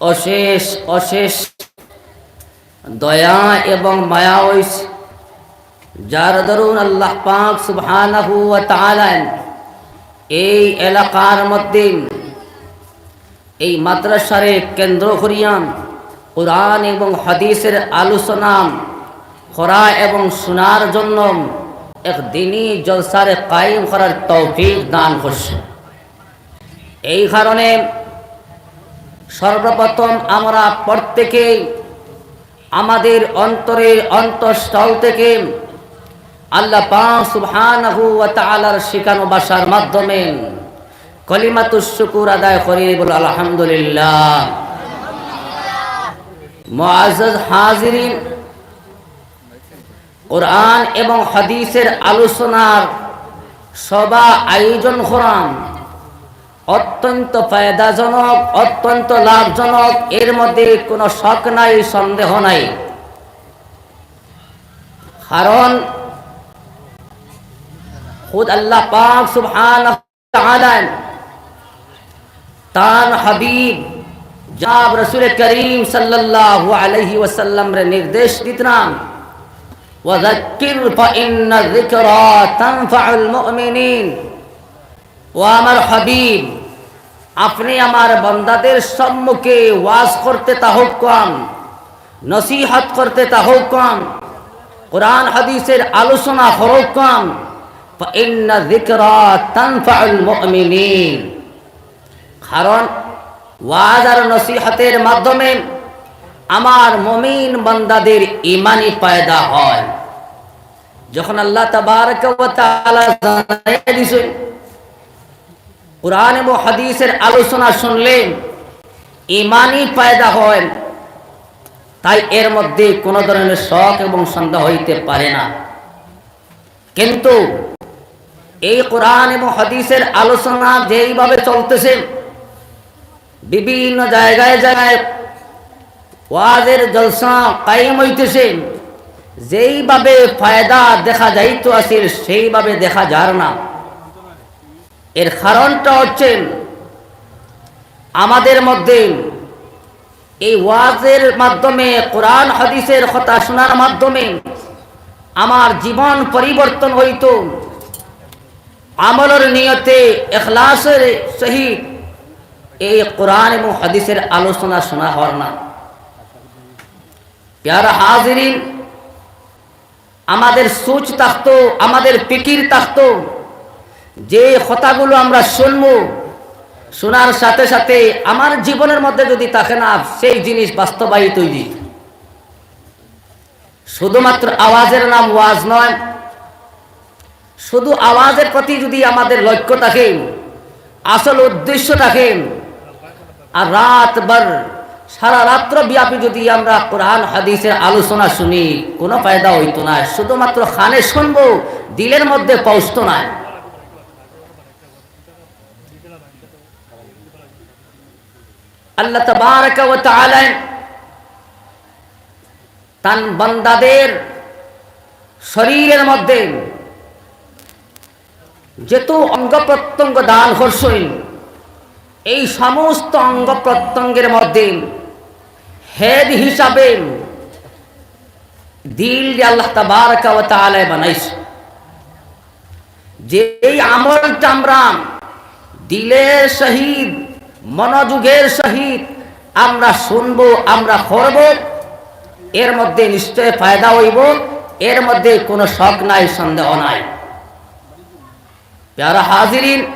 অশেষ অশেষ দয়া এবং মায়া হয়েছে যার দরুন আল্লাহ পাক সুবহানাহু ওয়া তাআলা এই এলাকার মধ্যে এই মাদ্রাসারে কেন্দ্র করিয়াম কোরআন এবং হাদিসের আলোচনা করা এবং শোনার জন্য এক দিনই জলসারে কায়েম করার তৌফিক দান করছে। এই কারণে সর্বপ্রথম আমরা প্রত্যেকেই আমাদের অন্তরের অন্তঃস্থল থেকে আল্লাহ সুবহানাহু ওয়া তাআলার শিখানো ভাষার মাধ্যমে কলিমাতুশ শুকুর আদায় করি বল আলহামদুলিল্লাহ। হাজিরিন, কোরআন এবং হাদিসের আলোচনার সভা আয়োজন করাম অত্যন্ত ফায়দাজনক, অত্যন্ত লাভজনক, এর মধ্যে কোনো শখ নাই, সন্দেহ নাই। কারণ খুদ আল্লাহ পাক তাআলা তার হাবিব জাব রসুল করিম সাল্লাল্লাহু আলাইহি ওয়াসাল্লাম রে নির্দেশ দিতরাম ওয়াযাক্কির ফাইন্না যিকরা তানফাউল ও আমার হাবিব, আপনি আমার বন্দাদের সম্মুখে ওয়াজ করতে তাহক কম নসিহত করতে তাহক কম কোরআন, হাদিসের আলোচনা হরক কম কারণ ওয়াজ আর নসিহতের মাধ্যমে আমার মমিন বন্দাদের ইমানই পায়দা হয়। যখন আল্লাহ তাবার দিছে কোরআন এবং হাদিসের আলোচনা শুনলে ইমানই পায়দা হয়। তাই এর মধ্যে কোনো ধরনের শখ এবং সন্দেহ হইতে পারে না। কিন্তু এই কোরআন এবং হাদিসের আলোচনা যেইভাবে চলতেছে, বিভিন্ন জায়গায় জায়গায় ওয়াজের জলসা কায়েম হইতেছে, যেইভাবে ফায়দা দেখা যাইতো আসিল সেইভাবে দেখা যার না। এর কারণটা হচ্ছে আমাদের মধ্যে এই ওয়াজের মাধ্যমে, কোরআন, হাদিসের কথা শোনার মাধ্যমে আমার জীবন পরিবর্তন হইত। আমলের নিয়তে এখলাসের সহিত এই কোরআন এবং হাদিসের আলোচনা শোনা হওয়ার না। প্যারা হাজিরিন, আমাদের সুচ থাকতো, আমাদের পিকির থাকতো। যে কথাগুলো আমরা শুনব, শোনার সাথে সাথে আমার জীবনের মধ্যে যদি থাকে না, সেই জিনিস বাস্তবায়িত শুধুমাত্র আওয়াজের নাম ওয়াজ নয়, শুধু আওয়াজের প্রতি যদি আমাদের লক্ষ্য থাকে, আসল উদ্দেশ্য থাকে, আর রাত বার সারা রাত্র ব্যাপী যদি আমরা কোরআন, হাদিসের আলোচনা শুনি, কোনো ফায়দা হইতো না। শুধুমাত্র খানে শুনব, দিলের মধ্যে পৌঁছত না। আল্লাহ তবারক ওয়া তাআলা তান বান্দাদের শরীরের মধ্যে যেত অঙ্গ প্রত্যঙ্গ দান করছেন, এই সমস্ত অঙ্গ প্রত্যঙ্গের মধ্যে হেড হিসাবে দিল আল্লাহ তবারক ওয়া তাআলা বানাইছে। যে এই আমলটা আমরা দিলের শহীদ মনোযোগের সহিত আমরা শুনব, আমরা করব, এর মধ্যে নিশ্চয় ফায়দা হইব, এর মধ্যে কোনো শখ নাই, সন্দেহ নাই। যারা হাজিরিন,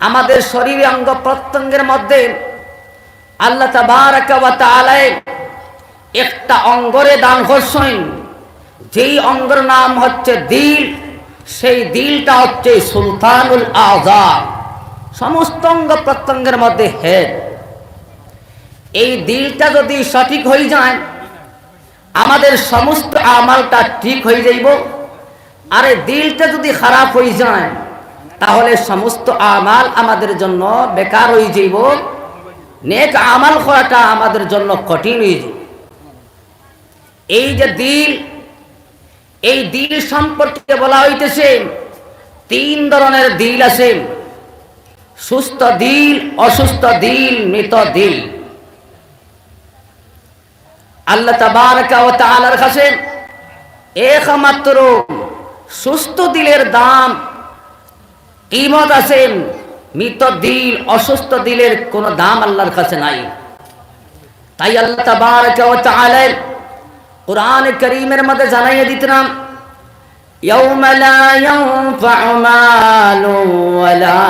আমাদের শরীরে অঙ্গ প্রত্যঙ্গের মধ্যে আল্লাহ তাবারাকালায় একটা অঙ্গরে দান করছেন। যেই অঙ্গর নাম হচ্ছে দিল, সেই দিলটা হচ্ছে সুলতানুল আজাদ সমস্ত অঙ্গ প্রত্যঙ্গের মধ্যে হেড এই দিলটা যদি সঠিক হয়ে যায়, আমাদের সমস্ত আমালটা ঠিক হয়ে যাইব। আর এই দিলটা যদি খারাপ হয়ে যায়, তাহলে সমস্ত আমাল আমাদের জন্য বেকার হয়ে যাইব। নেক আমাল করাটা আমাদের জন্য কঠিন হয়ে যাবে এই যে দিল, এই দিল সম্পর্কে বলা হইতেছে, তিন ধরনের দিল আছে। সুস্থ দিল, অসুস্থ দিল, মৃত দিল। আল্লাহ তাআলার কাছে একমাত্র সুস্থ দিলের দাম কিমত আছেন মৃত দিল, অসুস্থ দিলের কোনো দাম আল্লাহর কাছে নাই। তাই আল্লাহ তাআলা কোরআন করিমের মধ্যে জানাইয়ে দিতাম يوم لا ينفع مال ولا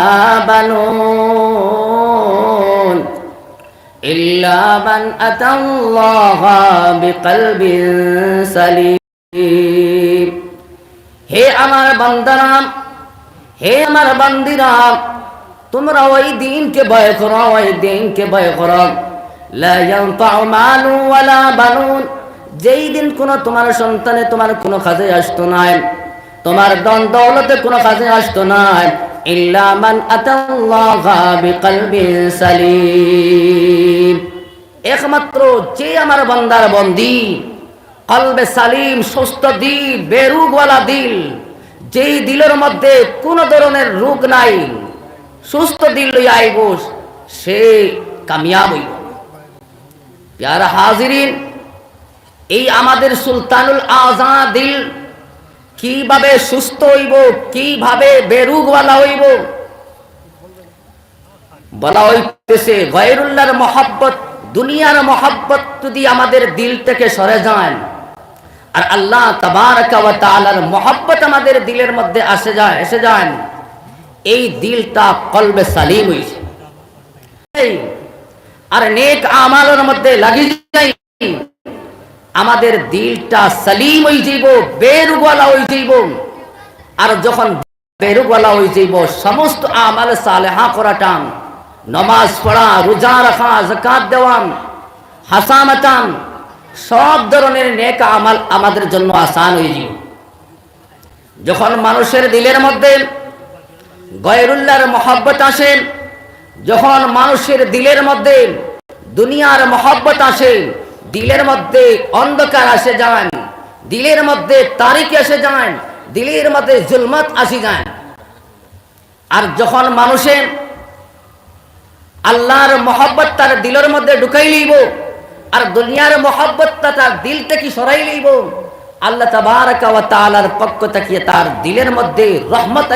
بنون إلا من أتى الله بقلب سليم হে আমার বান্দারাম হে আমার বান্দিরাম তোমরা ওই দিনকে ভয় করো ওই দিনকে ভয় করো লা ইয়ানফাউ মালু ওয়ালা বানুন যেই দিন কোনো তোমার সন্তানে তোমার কোনো কাজে আসতো নাই তোমার দন দৌলতে কোনো কাজে আসতো নাই ইল্লা মান আতাল্লাহা বিকলবিন সালিম। একমাত্র যে আমার বান্দার বন্দি, কলবে সালিম, সুস্থ দিল বেরুগওয়ালা দিল, যেই দিলের মধ্যে কোনো ধরনের রোগ নাই, সুস্থ দিল লইয়া আইব সে কামিয়াব হইব প্যারা হাজিরিন, এই আমাদের সুলতানুল আজাদিল কীভাবে সুস্থ হইব, কীভাবে বেরুগওয়ালা হইব? বলা হইতেছে গয়রুল্লাহর মহাব্বত, দুনিয়ার মহাব্বত যদি আমাদের দিল থেকে সরে যায়, আর আল্লাহ তাআলার মহাব্বত আমাদের দিলের মধ্যে আসে যায়, এসে যায়, এই দিলটা কলবে সালিম হইছে। আর নেক আমালের মধ্যে লাগিয়ে যাই আমাদের দিলটা সালিম হয়ে যাইব বেরুগওয়ালা হয়ে যাইব। আর যখন বেরুগওয়ালা হয়ে যাইব, সমস্ত আমাল সালেহা করাটাম নমাজ পড়া, রোজা রাখা জাকাত দেওয়ান হাসামাতাম সব ধরনের নেক আমাল আমাদের জন্য আসান হয়ে যাবে যখন মানুষের দিলের মধ্যে গয়রুল্লাহর মহব্বত আসে, যখন মানুষের দিলের মধ্যে দুনিয়ার মহব্বত আসে দিলের মধ্যে অন্ধকার আসে যান দিলের মধ্যে তারিখ এসে যান দিলের মধ্যে জুলমত আসি যান আর যখন মানুষের আল্লাহর মহব্বত তার দিলের মধ্যে ঢুকাই লইব, আর দুনিয়ার মহব্বতটা তার দিল থেকে সরাই লইব, আল্লাহ তাআলার পক্ষ থেকে তার দিলের মধ্যে রহমত